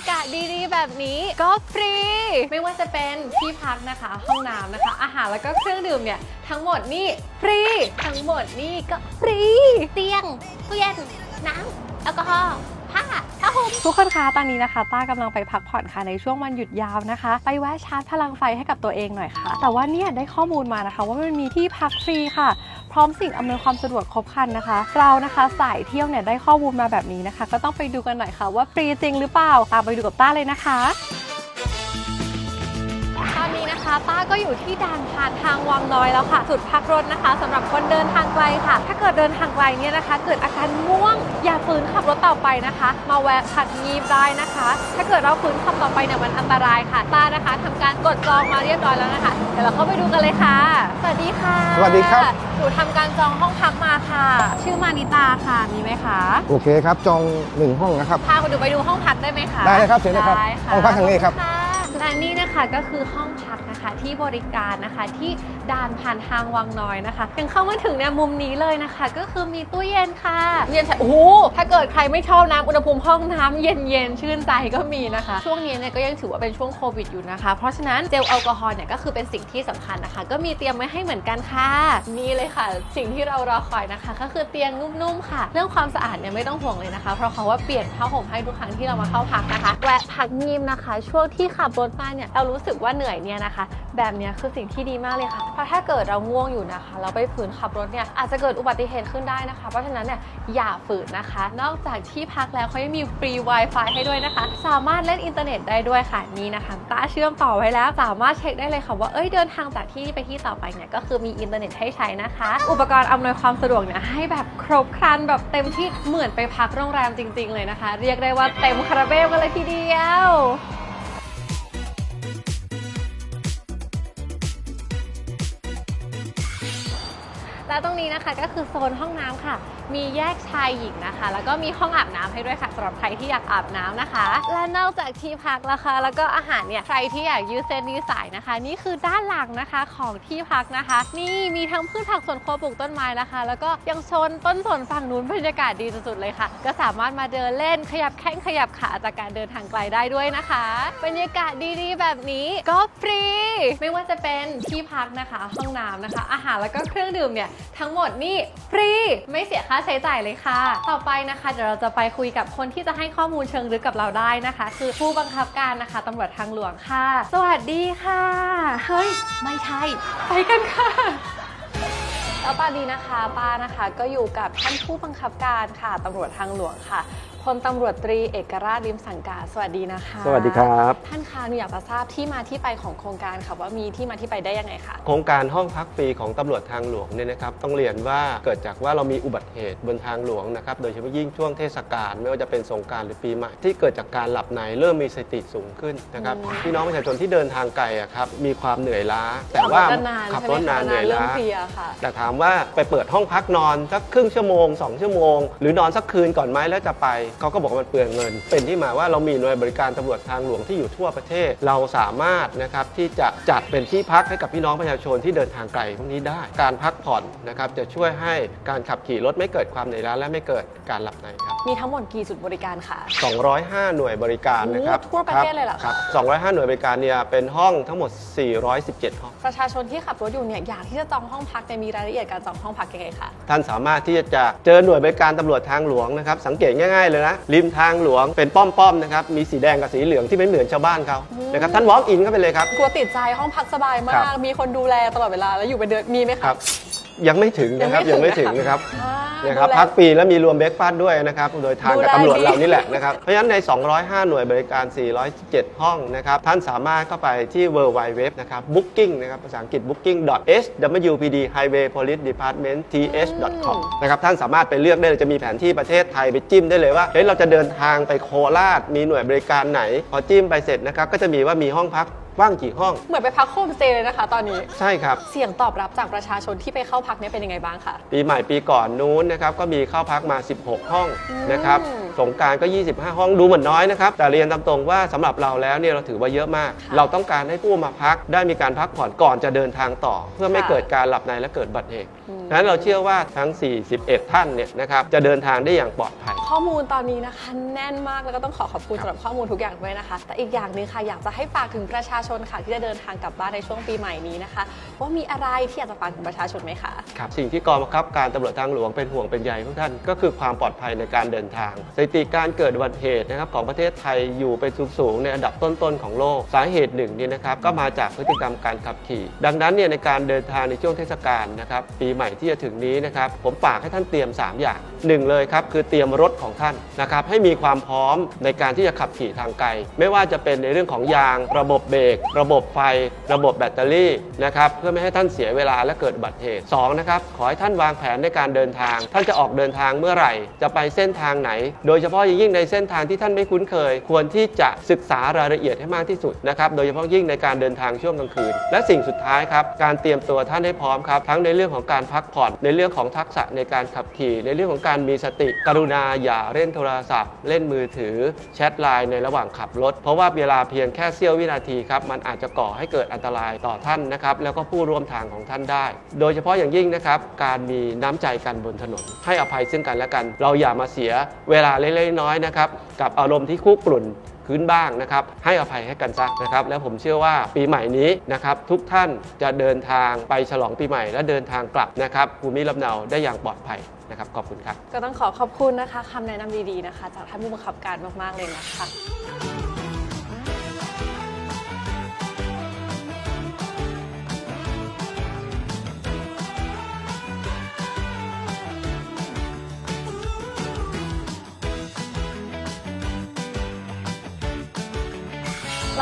ากาศดีๆ แบบนี้ก็ฟรี ไม่ว่าจะเป็นที่พักนะคะ ห้องน้ำนะคะ อาหารแล้วก็เครื่องดื่มเนี่ย ทั้งหมดนี่ฟรี ทั้งหมดนี่ก็ฟรี เตียงตู้เย็นน้ำแอลกอฮอล์ผ้าผ้าห่มทุกคนคะตอนนี้นะคะ ต้ากำลังไปพักผ่อนค่ะในช่วงวันหยุดยาวนะคะ ไปแวะชาร์จพลังไฟให้กับตัวเองหน่อยค่ะ แต่ว่าเนี่ยได้ข้อมูลมานะคะ ว่ามันมีที่พักฟรีค่ะ พร้อมสิ่งอำนวยความสะดวกครบครันนะคะ เรานะคะสายเที่ยวเนี่ยได้ข้อมูลมาแบบนี้นะคะ ก็ต้องไปดูกันหน่อยค่ะว่าฟรีจริงหรือเปล่าตามไปดูกับต้าเลยนะคะตอนนี้นะคะ ป้าก็อยู่ที่ด่านผ่านทางวังน้อยแล้วค่ะจุดพักรถนะคะสำหรับคนเดินทางไกลค่ะ ถ้าเกิดเดินทางไกลเนี่ยนะคะ เกิดอาการง่วงอย่าฝืนขับรถต่อไปนะคะ มาแวะพักงีบได้นะคะ ถ้าเกิดเราฝืนขับต่อไปเนี่ยมันอันตรายค่ะป้านะคะทำการกดจองมาเรียบร้อยแล้วนะคะ เดี๋ยวเราเข้าไปดูกันเลยค่ะ สวัสดีค่ะ สวัสดีครับหนูทำการจองห้องพักมาค่ะ ชื่อมานิตาค่ะมีไหมคะโอเคครับจองหนึ่งห้องนะครับพาคุณดูไปดูห้องพักได้ไหมคะได้เลยครับเชิญเลยครับได้ะห้องพักทางนี้ครับะและนี่นะคะก็คือห้องพัก นะคะที่บริการนะคะที่ ด่านผ่านทางวังน้อยนะคะยังเข้ามาถึงเนี่ยมุมนี้เลยนะคะ ก็คือมีตู้เย็นค่ะเย็นใช่โอ้โหถ้าเกิดใครไม่ชอบน้ำอุณหภูมิห้องน้ำเย็นๆชื่นใจก็มีนะคะ ช่วงนี้เนี่ยก็ยังถือว่าเป็นช่วงโควิดอยู่นะคะ เพราะฉะนั้นเจลแอลกอฮอล์เนี่ยก็คือเป็นสิ่งที่สำคัญนะคะ ก็มีเตรียมไว้ให้เหมือนกันค่ะนี่เลยค่ะ สิ่งที่เรารอคอยนะคะ ก็คือเตียงนุ่มๆค่ะ เรื่องความสะอาดเนี่ยไม่ต้องห่วงเลยนะคะ เพราะเขาว่าเปลี่ยนผ้าห่มให้ทุกครั้งที่เรามาเข้าพักนะคะแวะพักงีมนะคะ ช่วงที่ขับรถมาเนี่ยเรารู้สึกว่าเหนื่อยเนี่ยนะคะ แบบนี้คือสิ่งที่ดีมากเลยค่ะเพราะถ้าเกิดเราง่วงอยู่นะคะเราไปฝืนขับรถเนี่ยอาจจะเกิดอุบัติเหตุขึ้นได้นะคะ เพราะฉะนั้นเนี่ยอย่าฝืนนะคะ นอกจากที่พักแล้วเขายังมีฟรี Wi-Fi ให้ด้วยนะคะ สามารถเล่นอินเทอร์เน็ตได้ด้วยค่ะนี่นะคะตาเชื่อมต่อไว้แล้ว สามารถเช็คได้เลยค่ะว่าเอ้ยเดินทางจากที่นี่ไปที่ต่อไปเนี่ยก็คือมีอินเทอร์เน็ตให้ใช้นะคะ อุปกรณ์อำนวยความสะดวกเนี่ยให้แบบครบครันแบบเต็มที่เหมือนไปพักโรงแรมจริง ๆ เลยนะคะ เรียกได้ว่าเต็มคาราเบลกันเลยทีเดียว และตรงนี้นะคะก็คือโซนห้องน้ำค่ะ มีแยกชายหญิงนะคะ แล้วก็มีห้องอาบน้ำให้ด้วยค่ะสำหรับใครที่อยากอาบน้ำนะคะ และนอกจากที่พักแล้วค่ะแล้วก็อาหารเนี่ยใครที่อยากยืดเส้นยืดสายนะคะ นี่คือด้านหลังนะคะของที่พักนะคะ นี่มีทั้งพืชผักสวนครัวปลูกต้นไม้นะคะ แล้วก็ยังโซนต้นสนฝั่งนู้นบรรยากาศดีสุดๆเลยค่ะ ก็สามารถมาเดินเล่นขยับแข้งขยับขาจากการเดินทางไกลได้ด้วยนะคะบรรยากาศดีๆ แบบนี้ก็ฟรี ไม่ว่าจะเป็นที่พักนะคะ ห้องน้ำนะคะ อาหารแล้วก็เครื่องดื่มเนี่ยทั้งหมดนี่ฟรีไม่เสียค่าใช้จ่ายเลยค่ะ ต่อไปนะคะเดี๋ยวเราจะไปคุยกับคนที่จะให้ข้อมูลเชิงลึกกับเราได้นะคะ คือผู้บังคับการนะคะตำรวจทางหลวงค่ะ สวัสดีค่ะเฮ้ยไม่ใช่ไปกันค่ะแล้วตอนนี้นะคะป้านะคะก็อยู่กับท่านผู้บังคับการค่ะตำรวจทางหลวงค่ะ พลตำรวจตรีเอกราชริมสังกาสวัสดีนะคะ สวัสดีครับ ท่านคะหนูอยากจะทราบที่มาที่ไปของโครงการค่ะว่ามีที่มาที่ไปได้ยังไงคะโครงการห้องพักฟรีของตำรวจทางหลวงเนี่ยนะครับต้องเรียนว่าเกิดจากว่าเรามีอุบัติเหตุบนทางหลวงนะครับโดยเฉพาะยิ่งช่วงเทศกาลไม่ว่าจะเป็นสงกรารหรือปีใหม่ที่เกิดจากการหลับในเริ่มมีสติสูงขึ้นนะครับอืมพี่น้องประชาชนที่เดินทางไกลอะครับมีความเหนื่อยล้า แต่ว่าขัขับบรรถถนานานนเหนื่อยเริ่มล้าเพลียค่ะแต่ถามว่าไปเปิดห้องพักนอนสักครึ่งชั่วโมง 2 ชั่วโมง หรือนอนสักคืนก่อนไหมแล้วจะไปเขาก็บอกว่ามันเปลืองเงิน เป็นที่มาว่าเรามีหน่วยบริการตำรวจทางหลวงที่อยู่ทั่วประเทศ เราสามารถนะครับที่จะจัดเป็นที่พักให้กับพี่น้องประชาชนที่เดินทางไกลพวกนี้ได้ การพักผ่อนนะครับจะช่วยให้การขับขี่รถไม่เกิดความเหนื่อยล้าและไม่เกิดการหลับในครับ มีทั้งหมดกี่จุดบริการค่ะ205 หน่วยบริการนะครับโอ้ทั่วประเทศเลยเหรอคะ ครับ 205 หน่วยบริการเนี่ยเป็นห้องทั้งหมด 417 ห้อง ประชาชนที่ขับรถอยู่เนี่ยอยากที่จะจองห้องพักเนี่ยมีรายละเอียดการจองห้องพักยังไงคะ ท่านสามารถที่จะเจอหน่วยบริการตำรวจทางหลวงนะครับ สังเกตง่ายๆเลยนะริมทางหลวงเป็นป้อมๆนะครับมีสีแดงกับสีเหลืองที่ไม่เหมือนชาวบ้านเขานะครับท่าน walk in เข้าไปเลยครับกลัวติดใจห้องพักสบายมาครักบมีคนดูแลตลอดเวลาแล้วอยู่เป็นเดือนมีไหมคคะรับ ยังไม่ถึงนะครับยัยังงไม่ไม่ถึถึงงนะครับอ่านะครับดูแลพักฟรีและมีรวมเบรกฟาสต์ด้วยนะครับโดยทางกับดูแลตำรวจดี เรานี่แหละนะครับเพราะฉะนั้นใน 205 หน่วยบริการ 417 ห้องนะครับท่านสามารถเข้าไปที่ w w w นะครับ booking นะครับภาษาอังกฤษ booking swpd highway police department th com นะครับท่านสามารถไปเลือกได้เลยจะมีแผนที่ประเทศไทยไปจิ้มได้เลยว่าเฮ้ยเราจะเดินทางไปโคราชมีหน่วยบริการไหน พอจิ้มไปเสร็จนะครับก็จะมีว่ามีห้องพัก ว่างกี่ห้อง เหมือนไปพักโฮมสเตย์เลยนะคะ ตอนนี้ ใช่ครับ เสียงตอบรับจากประชาชนที่ไปเข้าพักเนี่ยเป็นยังไงบ้างคะ ปีใหม่ปีก่อนนู้นนะครับก็มีเข้าพักมา 16 ห้องอืมนะครับ สงกรารก็ 25 ห้องดูเหมือนน้อยนะครับ แต่เรียนตามตรงว่าสำหรับเราแล้วเนี่ยเราถือว่าเยอะมากค่ะเราต้องการให้ผู้มาพักได้มีการพักผ่อนก่อนจะเดินทางต่อ เพื่อไม่ค่ะเกิดการหลับในและเกิดอุบัติเหตุ อืมดังนั้นเราเชื่อว่าทั้ง 41 ท่านเนี่ยนะครับจะเดินทางได้อย่างปลอดภัย ข้อมูลตอนนี้นะคะแน่นมากแล้วก็ต้องขอขอบคุณครับสำหรับข้อมูลทุกอย่างด้วยนะคะ แต่อีกอย่างหนึ่งค่ะอยากจะให้ฝากถึงประชาชนค่ะที่จะเดินทางกลับบ้านในช่วงปีใหม่นี้นะคะว่ามีอะไรที่อยากจะฝากถึงประชาชนไหมคะ ครับสิ่งที่กองบังคับการตำรวจทางหลวงเป็นห่วงเป็นใยทุกท่านก็คือความปลอดภัยในการเดินทาง สถิติการเกิดอุบัติเหตุนะครับของประเทศไทยอยู่เป็นสูงๆในอันดับต้นๆของโลก สาเหตุหนึ่งเนี่ยนะครับก็มาจากพฤติกรรมการขับขี่ ดังนั้นเนี่ยในการเดินทางในช่วงเทศกาลนะครับปีใหม่ที่จะถึงนี้นะครับผมฝากให้ท่านเตรียม 3 อย่างหนึ่งเลยครับคือเตรียมรถของท่านนะครับให้มีความพร้อมในการที่จะขับขี่ทางไกล ไม่ว่าจะเป็นในเรื่องของยาง ระบบเบรกระบบไฟ ระบบแบตเตอรี่นะครับเพื่อไม่ให้ท่านเสียเวลาและเกิดอุบัติเหตุสองนะครับขอให้ท่านวางแผนในการเดินทาง ท่านจะออกเดินทางเมื่อไหร่ จะไปเส้นทางไหน โดยเฉพาะยิ่งในเส้นทางที่ท่านไม่คุ้นเคย ควรที่จะศึกษารายละเอียดให้มากที่สุดนะครับโดยเฉพาะยิ่งในการเดินทางช่วงกลางคืน และสิ่งสุดท้ายครับการเตรียมตัวท่านให้พร้อมครับทั้งในเรื่องของการพักผ่อนในเรื่องของทักษะในการขับขี่ ในเรื่องของการมีสติ กรุณาอย่าเล่นโทรศัพท์ เล่นมือถือแชทไลน์ในระหว่างขับรถ เพราะว่าเวลาเพียงแค่เสี้ยววินาทีครับมันอาจจะก่อให้เกิดอันตรายต่อท่านนะครับแล้วก็ผู้ร่วมทางของท่านได้ โดยเฉพาะอย่างยิ่งนะครับการมีน้ำใจกันบนถนน ให้อภัยซึ่งกันและกัน เราอย่ามาเสียเวลาเล็กๆน้อยๆนะครับกับอารมณ์ที่คุกรุ่น พื้นบ้างนะครับ ให้อภัยให้กันซะนะครับ แล้วผมเชื่อว่าปีใหม่นี้นะครับทุกท่านจะเดินทางไปฉลองปีใหม่ และเดินทางกลับนะครับภูมิลำเนาได้อย่างปลอดภัยนะครับขอบคุณครับ ก็ต้องขอขอบคุณนะคะคำแนะนำดีๆนะคะ จากท่านผู้บังคับการมากๆเลยนะคะ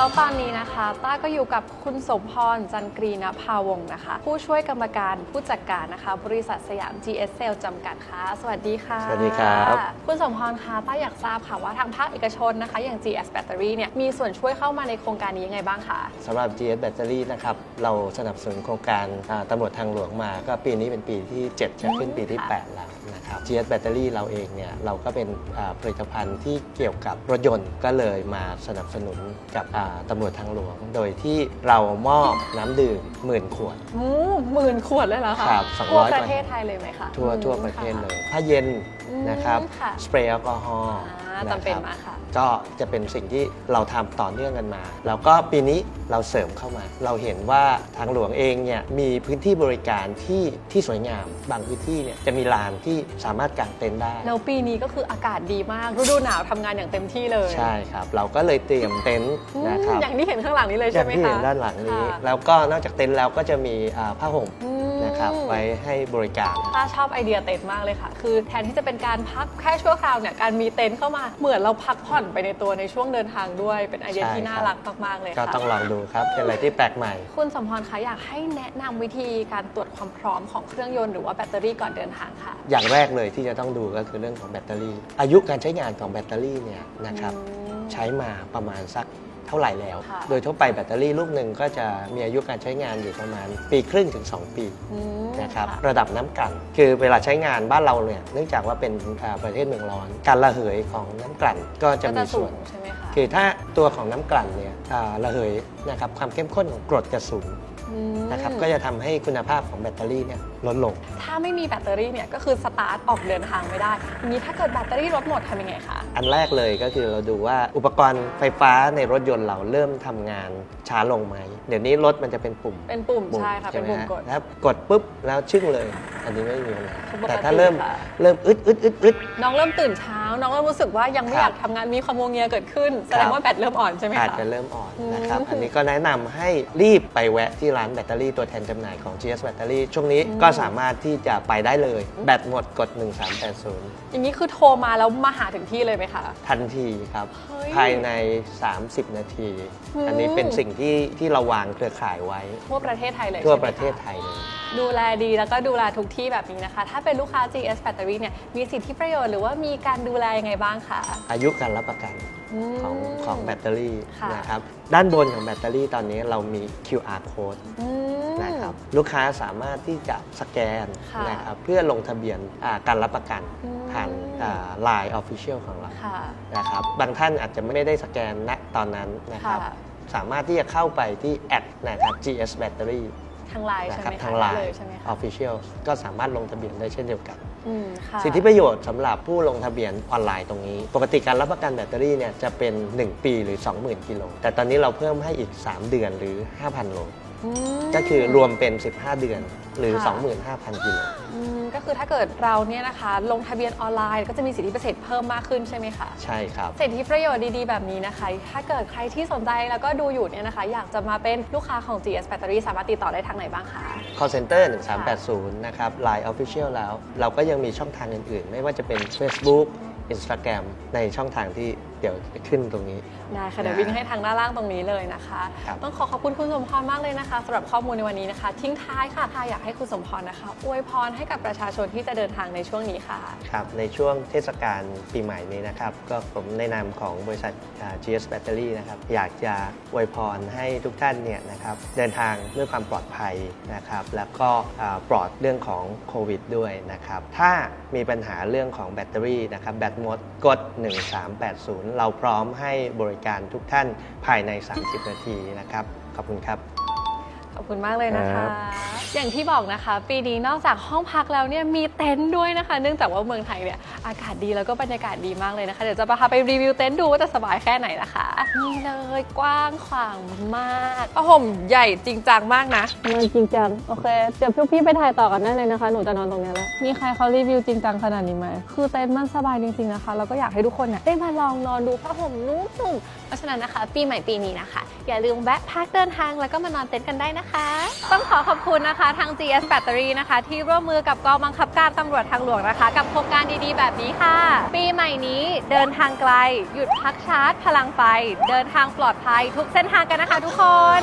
แล้วตอนนี้นะคะต้าก็อยู่กับคุณสมพรจันกรีนภาวงศ์นะคะ ผู้ช่วยกรรมการผู้จัดการนะคะ บริษัทสยาม GS Sale จำกัดค่ะ สวัสดีค่ะ สวัสดีครับ คุณสมพรคะต้าอยากทราบค่ะว่าทางภาคเอกชนนะคะ อย่าง GS Battery เนี่ยมีส่วนช่วยเข้ามาในโครงการนี้ยังไงบ้างคะสำหรับ GS Battery นะครับ เราสนับสนุนโครงการอ่าตำรวจทางหลวงมา ก็ปีนี้เป็นปีที่ 7 จะขึ้นปีที่ค่ะ8แล้ว นะครับ GS Battery เราเองเนี่ยเราก็เป็นอ่าผลิตภัณฑ์ที่เกี่ยวกับรถยนต์ก็เลยมาสนับสนุนกับอ่าตำรวจทางหลวง โดยที่เรามอบน้ำดื่มหมื่นขวดอืมหมื่นขวดเลยเหรอคะครับทั่ว200ประเทศไทยเลยไหมคะทั่วอืมทั่วประเทศค่เลยผ้าเย็นอืมนะครับค่ะสเปรย์แอลกอฮอล์อ่าะจำเป็นครับมากค่ะ ก็จะเป็นสิ่งที่เราทำต่อเนื่องกันมา แล้วก็ปีนี้เราเสริมเข้ามา เราเห็นว่าทางหลวงเองเนี่ยมีพื้นที่บริการที่ที่สวยงาม บางพื้นที่เนี่ยจะมีลานที่สามารถกางเต็นท์ได้ แล้วปีนี้ก็คืออากาศดีมากฤดูหนาวทำงานอย่างเต็มที่เลยใช่ครับ เราก็เลยเตรียมเต็นท์อืมนะครับอย่างที่เห็นข้างหลังนี้เลยอใช่ย่างไหมที่คะเห็นด้านหลังนี้ ค่ะ แล้วก็นอกจากเต็นท์แล้วก็จะมีอ่าผ้าห่ม อืมนะ ครับไว้ให้บริการป้าชอบไอเดียเต็นท์มากเลยค่ะ คือแทนที่จะเป็นการพักแค่ชั่วคราวเนี่ย การมีเต็นท์เข้ามา เหมือนเราพักผ่อนไปในตัวในช่วงเดินทางด้วย เป็นไอเดียใช่ที่น่าครับรักมากๆเลยก็ค่ะ ต้องลองดูครับ เป็นอะไรที่แปลกใหม่ คุณสมพรคะอยากให้แนะนำวิธีการตรวจความพร้อมของเครื่องยนต์หรือว่าแบตเตอรี่ก่อนเดินทางค่ะ อย่างแรกเลยที่จะต้องดูก็คือเรื่องของแบตเตอรี่ อายุการใช้งานของแบตเตอรี่เนี่ยนะครับ อืม ใช้มาประมาณสัก เท่าไหร่แล้ว ค่ะ โดยทั่วไปแบตเตอรี่ลูกหนึ่งก็จะมีอายุการใช้งานอยู่ประมาณปีครึ่งถึง 2 ปี อืมนะครับค่ะระดับน้ำกลั่นคือเวลาใช้งานบ้านเราเนี่ยเนื่องจากว่าเป็นอ่าประเทศเมืองร้อน การระเหยของน้ำกลั่นก็จะก็มีจะสูส่วนงใช่ไหมคะคือถ้าตัวของน้ำกลั่นเนี่ยอ่าระเหยนะครับความเข้มข้นของกรดจะสูงมนะครับก็จะทำให้คุณภาพของแบตเตอรี่เนี่ยลดลง ถ้าไม่มีแบตเตอรี่เนี่ยก็คือสตาร์ทออกเดินทางไม่ได้อย่างนี้ถ้าเกิดแบตเตอรี่ลดหมดทำยังไงคะ อันแรกเลยก็คือเราดูว่าอุปกรณ์ไฟฟ้าในรถยนต์เราเริ่มทำงานช้าลงไหม เดี๋ยวนี้รถมันจะเป็นปุ่มเป็นปุ่มปุ่มใช่ค่ะเป็นไหปุ่มฮะกดแล้วกดปุ๊บแล้วชึ่งเลย อันนี้ไม่มีปัญหาปกติแต่ถ้าเริ่มค่ะ เริ่มอึดอึดอึดอึด น้องเริ่มตื่นเช้า น้องเริ่มรู้สึกว่ายังไม่ครับอยากทำงานมีความงวงเงียเกิดขึ้น แสดงว่าแบตเริ่มอ่อนใช่ไหมอาจคะ จะเริ่มอ่อนนะครับ อืมอันนี้ก็แนะนำให้รีบไปแวะที่ร้านแบตเตอรี่ตัวแทนจำหน่ายของ GS Battery ช่วงนี้อืมก็สามารถที่จะไปได้เลย แบตหมดกด 1380 อย่างนี้คือโทรมาแล้วมาหาถึงที่เลยไหมคะ ทันทีครับ เฮ้ยภายใน 30 นาที อืม อันนี้เป็นสิ่งที่ที่เราวางเครือข่ายไว้ ทั่วประเทศไทยเลยทั่วใช่ไหมประเทศคไทยเลย ดูแลดีแล้วก็ดูแลทุกที่แบบนี้นะคะ ถ้าเป็นลูกค้า GS Battery เนี่ยมีสิทธิประโยชน์หรือว่ามีการดูแลยังไงบ้างคะ อายุการรับประกันม ของของแบตเตอรี่ค่ะ นะครับ ด้านบนของแบตเตอรี่ตอนนี้เรามี QR code อืม นะครับลูกค้าสามารถที่จะสแกนค่ะนะครับเพื่อลงทะเบียนอ่าการรับประกันอืม ผ่านไลน์ Official ของเราค่ะ นะครับบางท่านอาจจะไม่ได้สแกนณตอนนั้นนะครับค่ะ สามารถที่จะเข้าไปที่แอดนะครับ GS Battery ทางไลน์นะใช่ครัไหบมคะทางไลได้น์ เลยใช่ไหมคะ Official ก็สามารถลงทะเบียนได้เช่นเดียวกัน อืมค่ะสิทธิประโยชน์สำหรับผู้ลงทะเบียนออนไลน์ตรงนี้ ปกติการรับประกันแบตเตอรี่เนี่ยจะเป็น 1 ปีหรือ 20,000 กิโล แต่ตอนนี้เราเพิ่มให้อีก 3 เดือนหรือ 5,000 โล อืมก็คือรวมเป็น 15 เดือนหรือ ค่ะ 25,000 กิโล อืมก็คือถ้าเกิดเราเนี่ยนะคะ ลงทะเบียนออนไลน์ก็จะมีสิทธิพิเศษเพิ่มมากขึ้นใช่ไหมคะ ใช่ครับ สิทธิประโยชน์ดีๆ แบบนี้นะคะ ถ้าเกิดใครที่สนใจแล้วก็ดูอยู่เนี่ยนะคะ อยากจะมาเป็นลูกค้าของ GS Battery สามารถติดต่อได้ทางไหนบ้างคะ call center 1380 นะครับ Line Official แล้ว เราก็ยังมีช่องทางอื่น ๆ ไม่ว่าจะเป็น Facebook Instagram ในช่องทางที่ เดี๋ยวจะขึ้นตรงนี้ ได้ค่ะเดี๋ยววิ่งให้ทางด้านล่างตรงนี้เลยนะคะ ครับ ต้องขอขอบคุณคุณสมพรมากเลยนะคะสำหรับข้อมูลในวันนี้นะคะ ทิ้งท้ายค่ะถ้าอยากให้คุณสมพรนะคะ อวยพรให้กับประชาชนที่จะเดินทางในช่วงนี้ค่ะ ครับในช่วงเทศกาลปีใหม่นี้นะครับ ก็ผมในนามของบริษัทอ่า GS Battery นะครับ อยากจะอวยพรให้ทุกท่านเนี่ยนะครับเดินทางด้วยความปลอดภัยนะครับ แล้วก็อ่าปลอดเรื่องของโควิดด้วยนะครับ ถ้ามีปัญหาเรื่องของแบตเตอรี่นะครับ แบตหมดกด 1380เราพร้อมให้บริการทุกท่านภายใน 30 นาทีนะครับ ขอบคุณครับ ขอบคุณมากเลยนะครัคะ บ อย่างที่บอกนะคะ ปีนี้นอกจากห้องพักแล้วเนี่ยมีเต็นท์ด้วยนะคะ เนื่องจากว่าเมืองไทยเนี่ยอากาศดีแล้วก็บรรยากาศดีมากเลยนะคะ เดี๋ยวจะพาไปรีวิวเต็นท์ดูว่าจะสบายแค่ไหนนะคะนี่เลยกว้างขวางมากผ้าห่มใหญ่จริงจังมากนะมันจริงจังโอเคเดี๋ยวพวกพี่ไปถ่ายต่อกันได้เลยนะคะหนูจะนอนตรงนี้แล้วมีใครเขารีวิวจริงจังขนาดนี้ไหมคือเต็นท์มันสบายจริงๆนะคะแล้วก็อยากให้ทุกคนเนี่ยได้มาลองนอนดูผ้าห่มนุ่มๆเพราะฉะนั้นนะคะ ปีใหม่ปีนี้นะคะ อย่าลืมแวะพักเดินทางแล้วก็มานอนเต็นท์กันได้นะคะ ต้องขอขอบคุณนะคะทาง GS Battery นะคะ ที่ร่วมมือกับกองบังคับการตำรวจทางหลวงนะคะ กับโครงการดีๆ แบบนี้ค่ะ ปีใหม่นี้เดินทางไกล หยุดพักชาร์จ พลังไฟ เดินทางปลอดภัยทุกเส้นทางกันนะคะทุกคน